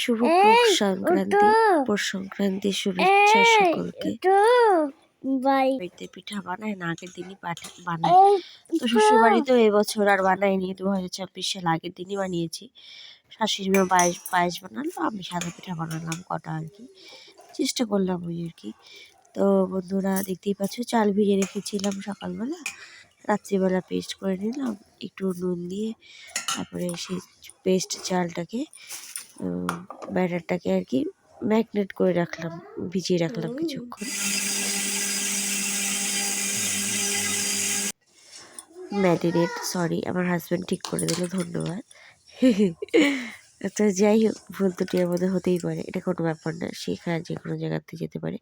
শুভ পৌষ সংক্রান্তি পৌষ সংক্রান্তি শুভেচ্ছা সকলকে। বাড়িতে পিঠা বানায় না আগের দিনই বানায়। তো শ্বশুর বাড়িতেও এবছর আর বানাইনি দু হাজার ছাব্বিশ সাল আগের দিনই বানিয়েছি। শাশুড়ি মা পায়েস পায়েস বানালো আমি সাদা পিঠা বানালাম কটা আর কি। চেষ্টা করলাম ওই আর কি। তো বন্ধুরা দেখতেই পাচ্ছ চাল ভিজে রেখেছিলাম সকালবেলা। রাত্রিবেলা পেস্ট করে নিলাম একটু নুন দিয়ে তারপরে সেই পেস্ট চালটাকে ব্যাটারটাকে আর কি ম্যাগনেট করে রাখলাম, ভিজিয়ে রাখলাম কিছুক্ষণ। ম্যারিনেট, সরি, আমার হাজব্যান্ড ঠিক করে দিল, ধন্যবাদ। তো যাই হোক, ভুল ত্রুটি আমাদের হতেই পারে, এটা কোনো ব্যাপার না শেখা যে কোনো জায়গাতে যেতে পারে।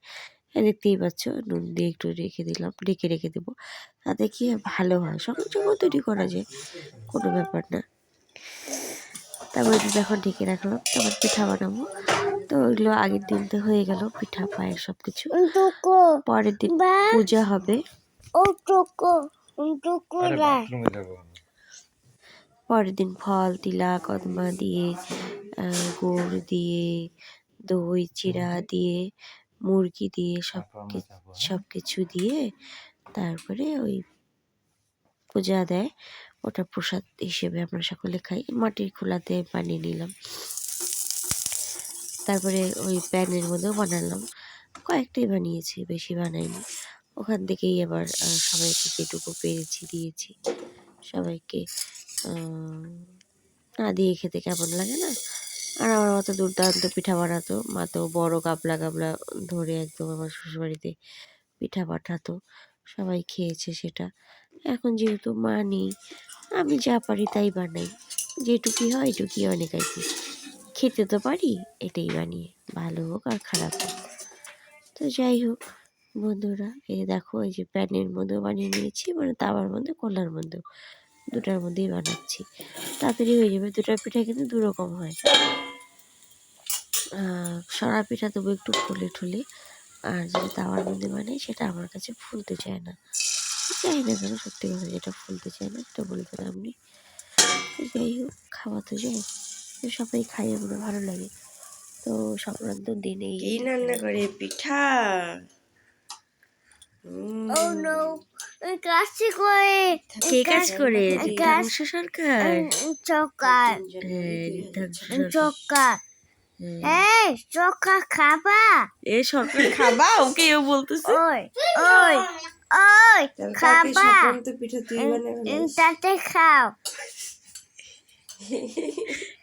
এই দেখতেই পাচ্ছ, নুন দিয়ে একটু রেখে দিলাম, ঢেকে রেখে দেবো। তাতে কি ভালো হয় সঙ্গে সঙ্গে তৈরি করা যায়, কোনো ব্যাপার না। তারপরে তো যখন ঢেকে রাখলাম তারপর পিঠা বানাবো। তো ওইগুলো আগের দিন তো হয়ে গেল পিঠা পায়ের সব কিছু পরের দিন পূজা হবে। পরের দিন ফল তিলা কদমা দিয়ে আহ, গুড় দিয়ে দই চিরা দিয়ে মুরগি দিয়ে সব সব কিছু দিয়ে তারপরে ওই পূজা দেয়। ওটা প্রসাদ হিসেবে আমরা সকলে খাই। মাটির খোলাতে বানিয়ে নিলাম। তারপরে ওই প্যানের মধ্যেও বানালাম। কয়েকটাই বানিয়েছি, বেশি বানাইনি। ওখান থেকেই আবার সবাইকে যেটুকু পেরেছি দিয়েছি। সবাইকে না দিয়ে খেতে কেমন লাগে না? আর আমার মতো দুর্দান্ত পিঠা বানাতো। মা তো বড় গাবলা গাবলা ধরে একদম আমার শ্বশুরবাড়িতে পিঠা পাঠাতো। সবাই খেয়েছে সেটা। এখন যেহেতু মা নেই, আমি যা পারি তাই বানাই। যেটুকুই হয় এটুকুই অনেক কি। খেতে তো পারি, এটাই বানিয়ে। ভালো হোক আর খারাপ হোক। তো যাই হোক, বন্ধুরা এই দেখো, এই যে প্যানের মধ্যেও বানিয়ে নিয়েছি মানে তাওয়ার মধ্যে, কলার মধ্যেও। দুটার মধ্যেই বানাচ্ছি। তাড়াতাড়ি হয়ে যাবে, দুটা পিঠা কিন্তু দু রকম হয় সরা পিঠা তবু একটু ফুলে ঠুলে, আর যেটা তাওয়ার মধ্যে বানাই, সেটা আমার কাছে ফুলতে চায় না। চাই না কেন সত্যি কথা যেটা বলতে চাই না সেটা বলতে আপনি যাই হোক খাওয়া তো যায়। সবাই খাই আমরা ভালো লাগে। তো সংক্রান্ত দিনে কি রান্না করে পিঠা? Oh করে। কে কাজ করে? কাজ- সরকার? চক্কা হ্যাঁ হ্যাঁ। এই খাবা? এ সরকার খাবা? ওকে ও বলতেছে। ওই ওই। ওই খাবা। পিঠা তুই তাতে খাও।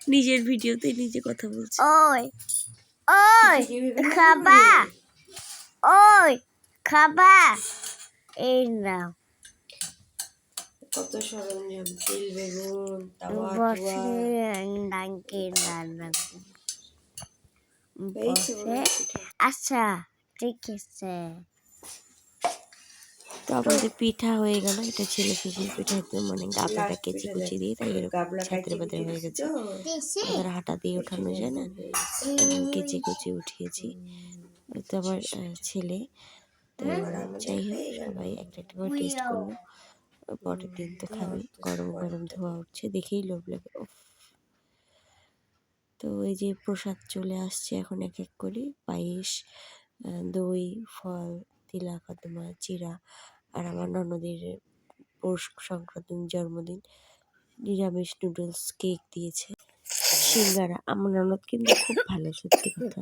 নিজের ভিডিওতে নিজে কথা বলছে। ওই ওই খাবা। ওই খাবা। এই নাও। কত সরঞ্জাম তিল বেগুন তাওয়া আচ্ছা ঠিক আছে। তো আমাদের পিঠা হয়ে গেল। এটা ছেলে শিশির পিঠা একদম মানে গাবলাটা কেচি কুচি দিয়ে তাই এরকম ছাত্রে পাত্রে হয়ে গেছে। তো হাঁটা দিয়ে ওঠানো যায় না? কেচি কুচি উঠিয়েছি। তো আমার ছেলে। তো যাই হোক সবাই একটা একটা করে টেস্ট করল পরের দিন তো খাবে গরম গরম ধোয়া উঠছে দেখেই লোভ লাগে তো এই যে প্রসাদ চলে আসছে এখন এক এক করে পায়েস দই ফল তিলা কদমা চিরা আর আমার ননদের পৌষ সংক্রান্তির জন্মদিন নিরামিষ নুডলস কেক দিয়েছে। সিঙ্গারা, আমার ননদ কিন্তু খুব ভালো, সত্যি কথা।